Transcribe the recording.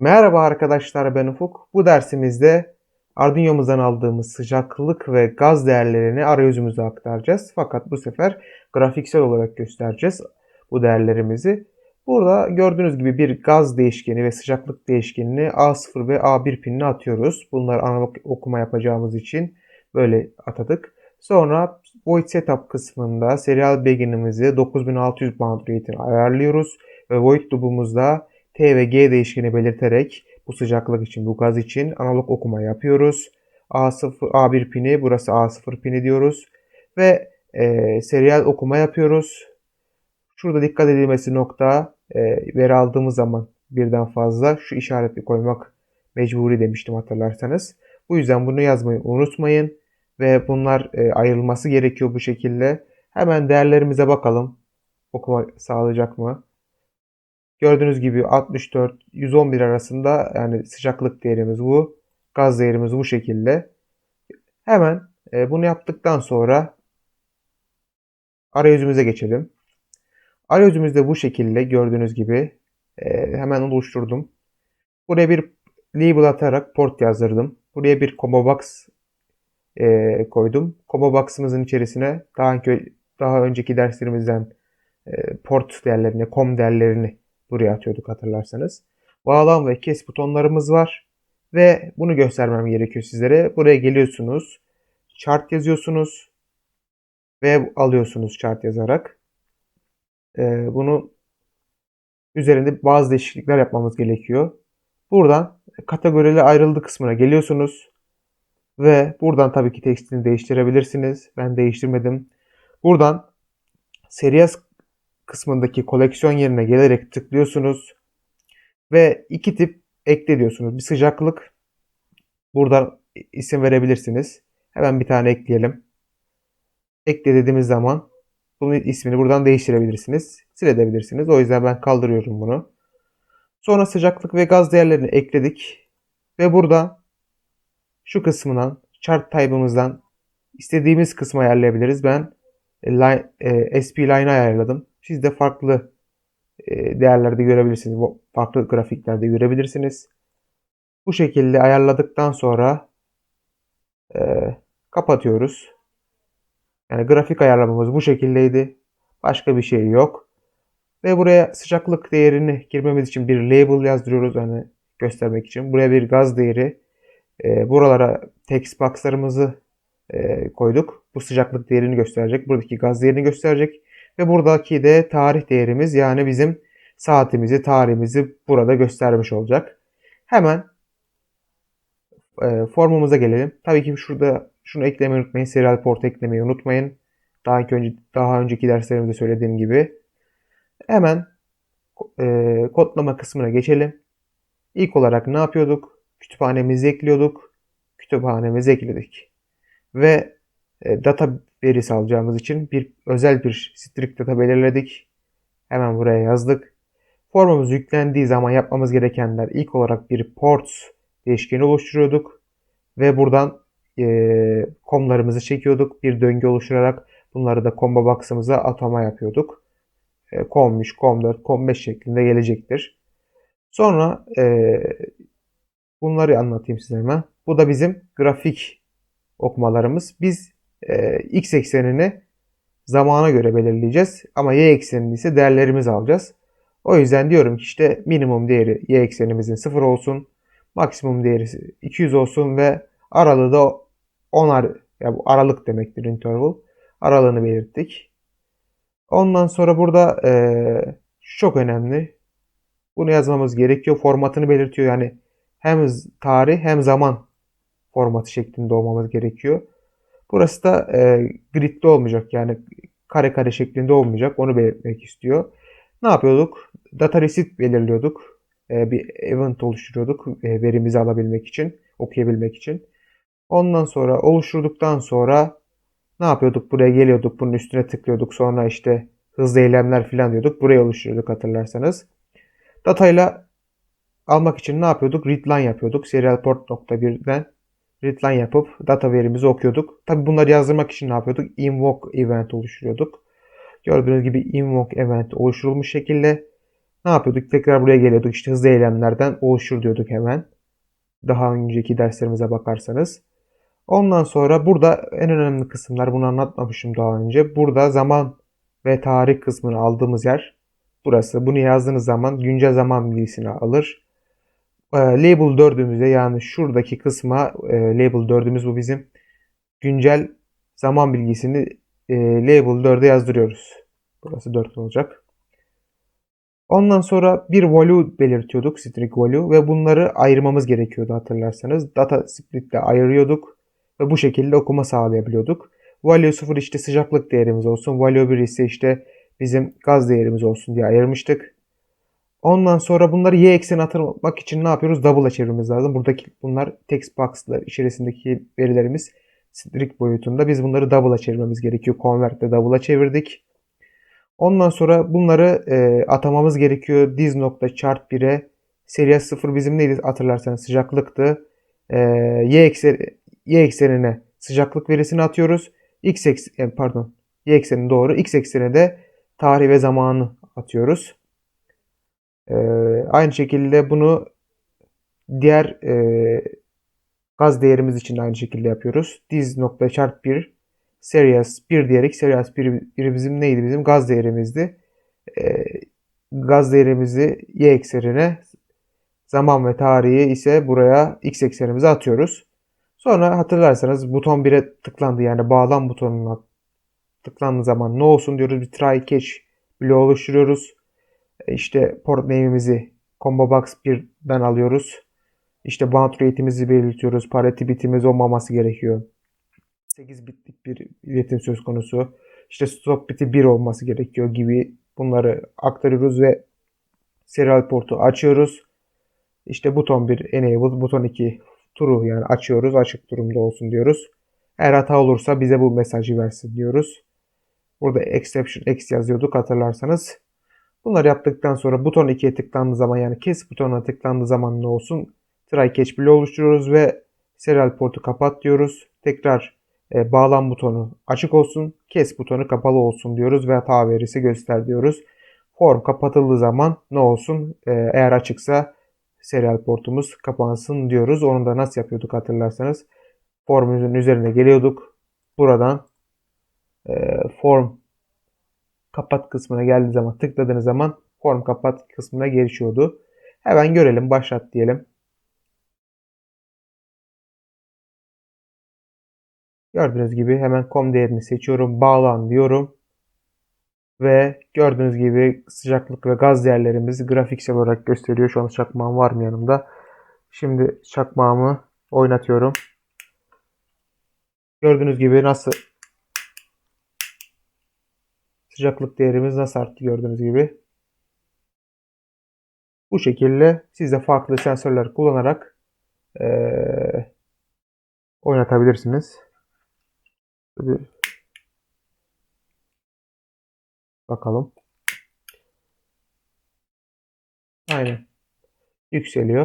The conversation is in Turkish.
Merhaba arkadaşlar ben Ufuk. Bu dersimizde Arduino'muzdan aldığımız sıcaklık ve gaz değerlerini arayüzümüze aktaracağız. Fakat bu sefer grafiksel olarak göstereceğiz bu değerlerimizi. Burada gördüğünüz gibi bir gaz değişkeni ve sıcaklık değişkenini A0 ve A1 pinine atıyoruz. Bunlar analog okuma yapacağımız için böyle atadık. Sonra Void Setup kısmında serial begin'imizi 9600 bandwidth'ine ayarlıyoruz. Ve Void loop'umuzda T ve G değişkeni belirterek bu sıcaklık için, bu gaz için analog okuma yapıyoruz. A0, A1 pini, burası A0 pini diyoruz. Ve e, serial okuma yapıyoruz. Şurada dikkat edilmesi nokta e, veri aldığımız zaman birden fazla şu işareti koymak mecburi demiştim hatırlarsanız. Bu yüzden bunu yazmayı unutmayın. Ve bunlar e, ayrılması gerekiyor bu şekilde. Hemen değerlerimize bakalım. Okuma sağlayacak mı? Gördüğünüz gibi 64 111 arasında yani sıcaklık değerimiz bu. Gaz değerimiz bu şekilde. Hemen e, bunu yaptıktan sonra arayüzümüze geçelim. Arayüzümüzde bu şekilde gördüğünüz gibi e, hemen oluşturdum. Buraya bir label atarak port yazdırdım. Buraya bir combo box e, koydum. Combo box'ımızın içerisine daha, önce, daha önceki derslerimizden port değerlerini, com değerlerini buraya atıyorduk hatırlarsanız. Bağlam ve kes butonlarımız var. Ve bunu göstermem gerekiyor sizlere. Buraya geliyorsunuz. Chart yazıyorsunuz. Ve alıyorsunuz chart yazarak. Ee, bunu üzerinde bazı değişiklikler yapmamız gerekiyor. Buradan kategoriyle ayrıldı kısmına geliyorsunuz. Ve buradan tabii ki tekstini değiştirebilirsiniz. Ben değiştirmedim. Buradan Series kısmındaki koleksiyon yerine gelerek tıklıyorsunuz. Ve iki tip ekle diyorsunuz. Bir sıcaklık. Buradan isim verebilirsiniz. Hemen bir tane ekleyelim. Ekle dediğimiz zaman bunun ismini buradan değiştirebilirsiniz. Silebilirsiniz. O yüzden ben kaldırıyorum bunu. Sonra sıcaklık ve gaz değerlerini ekledik. Ve burada şu kısmından chart type'ımızdan istediğimiz kısmı ayarlayabiliriz. Ben line, e, SP line ayarladım. Siz de farklı e, değerlerde görebilirsiniz. Farklı grafiklerde görebilirsiniz. Bu şekilde ayarladıktan sonra e, kapatıyoruz. Yani grafik ayarlamamız bu şekildeydi. Başka bir şey yok. Ve buraya sıcaklık değerini girmemiz için bir label yazdırıyoruz hani göstermek için. Buraya bir gaz değeri. E, buralara text box'larımızı e, koyduk. Bu sıcaklık değerini gösterecek. Buradaki gaz değerini gösterecek. Ve buradaki de tarih değerimiz yani bizim saatimizi, tarihimizi burada göstermiş olacak. Hemen e, formumuza gelelim. Tabii ki şurada şunu eklemeyi unutmayın. Serial port eklemeyi unutmayın. Daha önce daha önceki derslerimde söylediğim gibi. Hemen e, kodlama kısmına geçelim. İlk olarak ne yapıyorduk? Kütüphanemizi ekliyorduk. Kütüphanemizi ekledik. Ve data verisi alacağımız için bir özel bir strict data belirledik. Hemen buraya yazdık. Formumuz yüklendiği zaman yapmamız gerekenler ilk olarak bir ports değişkeni oluşturuyorduk. Ve buradan e, komlarımızı çekiyorduk. Bir döngü oluşturarak bunları da combo box'ımıza atama yapıyorduk. E, com 3, com 4, com 5 şeklinde gelecektir. Sonra e, bunları anlatayım size hemen. Bu da bizim grafik okumalarımız. Biz e, x eksenini zamana göre belirleyeceğiz. Ama y eksenini ise değerlerimizi alacağız. O yüzden diyorum ki işte minimum değeri y eksenimizin 0 olsun. Maksimum değeri 200 olsun ve aralığı da 10 ar ya bu aralık demektir interval. Aralığını belirttik. Ondan sonra burada e, çok önemli. Bunu yazmamız gerekiyor. Formatını belirtiyor. Yani hem tarih hem zaman formatı şeklinde olmamız gerekiyor. Burası da e, gridli olmayacak yani kare kare şeklinde olmayacak. Onu belirtmek istiyor. Ne yapıyorduk? Data receipt belirliyorduk. E, bir event oluşturuyorduk e, verimizi alabilmek için, okuyabilmek için. Ondan sonra oluşturduktan sonra ne yapıyorduk? Buraya geliyorduk, bunun üstüne tıklıyorduk. Sonra işte hızlı eylemler falan diyorduk. Buraya oluşturuyorduk hatırlarsanız. Datayla almak için ne yapıyorduk? Readline yapıyorduk. Serial port nokta birden readline yapıp data verimizi okuyorduk. Tabi bunları yazdırmak için ne yapıyorduk? Invoke event oluşturuyorduk. Gördüğünüz gibi invoke event oluşturulmuş şekilde Ne yapıyorduk? Tekrar buraya geliyorduk. İşte hızlı eylemlerden oluşur diyorduk hemen. Daha önceki derslerimize bakarsanız. Ondan sonra burada en önemli kısımlar bunu anlatmamışım daha önce. Burada zaman ve tarih kısmını aldığımız yer burası. Bunu yazdığınız zaman güncel zaman bilgisini alır. E, label 4'ümüze yani şuradaki kısma e, label 4'ümüz bu bizim güncel zaman bilgisini e, label 4'e yazdırıyoruz. Burası 4 olacak. Ondan sonra bir value belirtiyorduk, string value ve bunları ayırmamız gerekiyordu hatırlarsanız. Data split ile ayırıyorduk ve bu şekilde okuma sağlayabiliyorduk. Value 0 işte sıcaklık değerimiz olsun, value 1 ise işte bizim gaz değerimiz olsun diye ayırmıştık. Ondan sonra bunları y ekseni atmak için ne yapıyoruz? Double'a çevirmemiz lazım. Buradaki bunlar text box'lar içerisindeki verilerimiz string boyutunda. Biz bunları double'a çevirmemiz gerekiyor. Convert'te double'a çevirdik. Ondan sonra bunları e, atamamız gerekiyor. Diz nokta chart 1'e series 0 bizim neydi hatırlarsanız sıcaklıktı. E, y, eksen, y eksenine sıcaklık verisini atıyoruz. X eksen, pardon y ekseni doğru. X eksenine de tarih ve zamanı atıyoruz. E, aynı şekilde bunu diğer e, gaz değerimiz için de aynı şekilde yapıyoruz. Diz nokta chart 1 Series 1 diyerek Series 1, 1 bizim neydi? Bizim gaz değerimizdi. E, gaz değerimizi y eksenine zaman ve tarihi ise buraya x eksenimize atıyoruz. Sonra hatırlarsanız buton 1'e tıklandı yani bağlan butonuna tıklandığı zaman ne olsun diyoruz bir try catch bloğu oluşturuyoruz. E, işte port name'imizi combo box 1'den alıyoruz. İşte bound rate'imizi belirtiyoruz. Parity bitimiz olmaması gerekiyor. 8 bitlik bir iletim söz konusu. İşte stop biti 1 olması gerekiyor gibi bunları aktarıyoruz ve serial portu açıyoruz. İşte buton 1 enable, buton 2 turu yani açıyoruz. Açık durumda olsun diyoruz. Eğer hata olursa bize bu mesajı versin diyoruz. Burada exception x yazıyorduk hatırlarsanız. Bunları yaptıktan sonra buton 2'ye tıklandığı zaman yani kes butonuna tıklandığı zaman ne olsun? Try catch bloğu oluşturuyoruz ve serial portu kapat diyoruz. Tekrar e, bağlan butonu açık olsun, kes butonu kapalı olsun diyoruz ve hata verisi göster diyoruz. Form kapatıldığı zaman ne olsun? E, eğer açıksa serial portumuz kapansın diyoruz. Onu da nasıl yapıyorduk hatırlarsanız. Formumuzun üzerine geliyorduk. Buradan e, form kapat kısmına geldiği zaman tıkladığınız zaman form kapat kısmına gelişiyordu. Hemen görelim başlat diyelim. Gördüğünüz gibi hemen com değerini seçiyorum. Bağlan diyorum. Ve gördüğünüz gibi sıcaklık ve gaz değerlerimizi grafiksel olarak gösteriyor. Şu an çakmağım var mı yanımda? Şimdi çakmağımı oynatıyorum. Gördüğünüz gibi nasıl sıcaklık değerimiz nasıl arttı gördüğünüz gibi. Bu şekilde siz de farklı sensörler kullanarak ee, oynatabilirsiniz. Bakalım. Aynen. Yükseliyor.